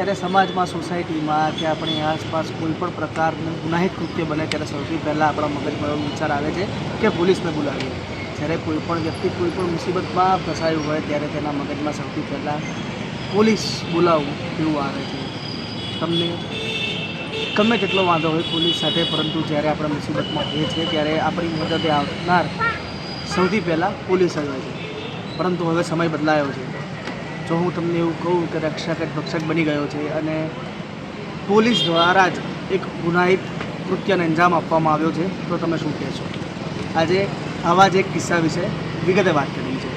ત્યારે સમાજમાં, સોસાયટીમાં કે આપણી આસપાસ કોઈ પણ પ્રકારનું ગુનાહિત કૃત્ય બને ત્યારે સૌથી પહેલાં આપણા મગજમાં એવો વિચાર આવે છે કે પોલીસને બોલાવીએ. જ્યારે કોઈ પણ વ્યક્તિ કોઈ પણ મુસીબતમાં ફસાયું હોય ત્યારે તેના મગજમાં સૌથી પહેલાં પોલીસ બોલાવવું એવું આવે છે. તમને ગમે તેટલો વાંધો હોય પોલીસ સાથે, પરંતુ જ્યારે આપણે મુસીબતમાં હોઈએ છીએ ત્યારે આપણી મદદે આવનાર સૌથી પહેલાં પોલીસ જ હોય છે. પરંતુ હવે સમય બદલાયો છે. જો હું તમને એવું કહું કે રક્ષક ભક્ષક બની ગયો છે અને પોલીસ દ્વારા જ એક ગુનાહિત કૃત્યને અંજામ આપવામાં આવ્યો છે. તો તમે શું કહેશો? આજે આવા જ એક કિસ્સા વિશે વિગતે વાત કરવી છે.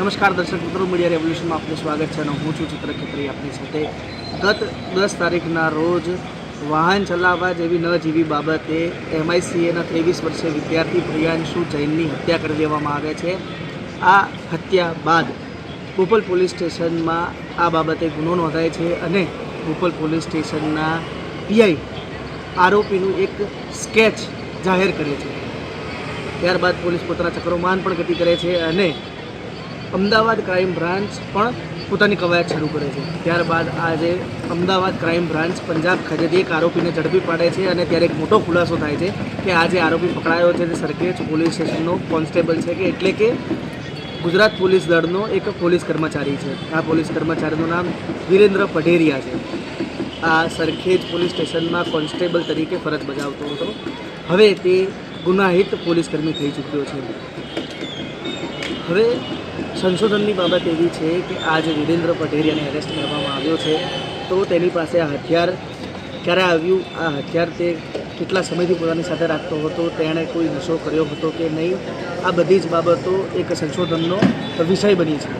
નમસ્કાર દર્શક મિત્રો, મીડિયા રેવોલ્યુશનમાં આપનું સ્વાગત છે અને હું છું ચિત્ર ખેતરી આપની સાથે. ગત દસ તારીખના રોજ વાહન ચલાવવા જેવી ન જીવી બાબતે એમઆઈસીએના ત્રેવીસ વર્ષે વિદ્યાર્થી પ્રિયાંશુ જૈનની હત્યા કરી દેવામાં આવે છે. આ હત્યા બાદ બોપલ પોલીસ સ્ટેશનમાં આ બાબતે ગુનો નોંધાય છે અને બોપલ પોલીસ સ્ટેશનના પીઆઈ આરોપીનું એક સ્કેચ જાહેર કરે છે. ત્યારબાદ પોલીસ પોતાના ચક્રોમાન પણ ગતિ કરે છે અને અમદાવાદ ક્રાઇમ બ્રાન્ચ પણ પોતાની કવાયત શરૂ કરે છે. ત્યારબાદ આજે અમદાવાદ ક્રાઇમ બ્રાન્ચ પંજાબ ખાતેથી એક આરોપીને ઝડપી પાડે છે અને ત્યારે એક મોટો ખુલાસો થાય છે કે આ જે આરોપી પકડાયો છે. તે સરખેજ પોલીસ સ્ટેશનનો કોન્સ્ટેબલ છે કે એટલે કે ગુજરાત પોલીસ દળનો એક પોલીસ કર્મચારી છે. આ પોલીસ કર્મચારીનું નામ વિરેન્દ્ર પઢેરિયા છે. આ સરખેજ પોલીસ સ્ટેશનમાં કોન્સ્ટેબલ તરીકે ફરજ બજાવતો હતો. હવે તે ગુનાહિત પોલીસકર્મી થઈ ચૂક્યો છે. હવે સંશોધનની બાબત એવી છે કે આ જે વિરેન્દ્ર પટેરિયાને એરેસ્ટ કરવામાં આવ્યો છે. તો તેની પાસે આ હથિયાર ક્યારે આવ્યું? આ હથિયાર તે કેટલા સમયથી પોતાની સાથે રાખતો હતો? તેણે કોઈ નશો કર્યો હતો કે નહીં? આ બધી જ બાબતો એક સંશોધનનો વિષય બની છે.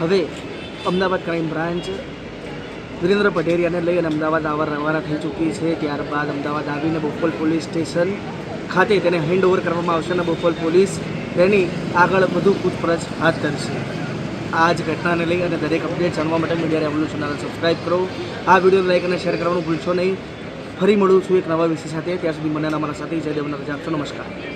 હવે અમદાવાદ ક્રાઇમ બ્રાન્ચ વિરેન્દ્ર પટેરિયાને લઈ અને અમદાવાદ આવવા રવાના થઈ ચૂકી છે. ત્યારબાદ અમદાવાદ આવીને બોપલ પોલીસ સ્ટેશન ખાતે તેને હેન્ડ ઓવર કરવામાં આવશે અને બોપલ પોલીસ તેની આગળ વધુ પૂછપરછ હાથ ધરશે. આ જ ઘટનાને લઈ અને દરેક અપડેટ જાણવા માટે મીડિયા રેવોલ્યુશનને સબસ્ક્રાઈબ કરો. આ વીડિયો લાઈક અને શેર કરવાનું ભૂલશો નહીં. ફરી મળું છું એક નવા વિષય સાથે. ત્યાં સુધી મને અમારા સાથે જય દેવના રજા આપશો નમસ્કાર.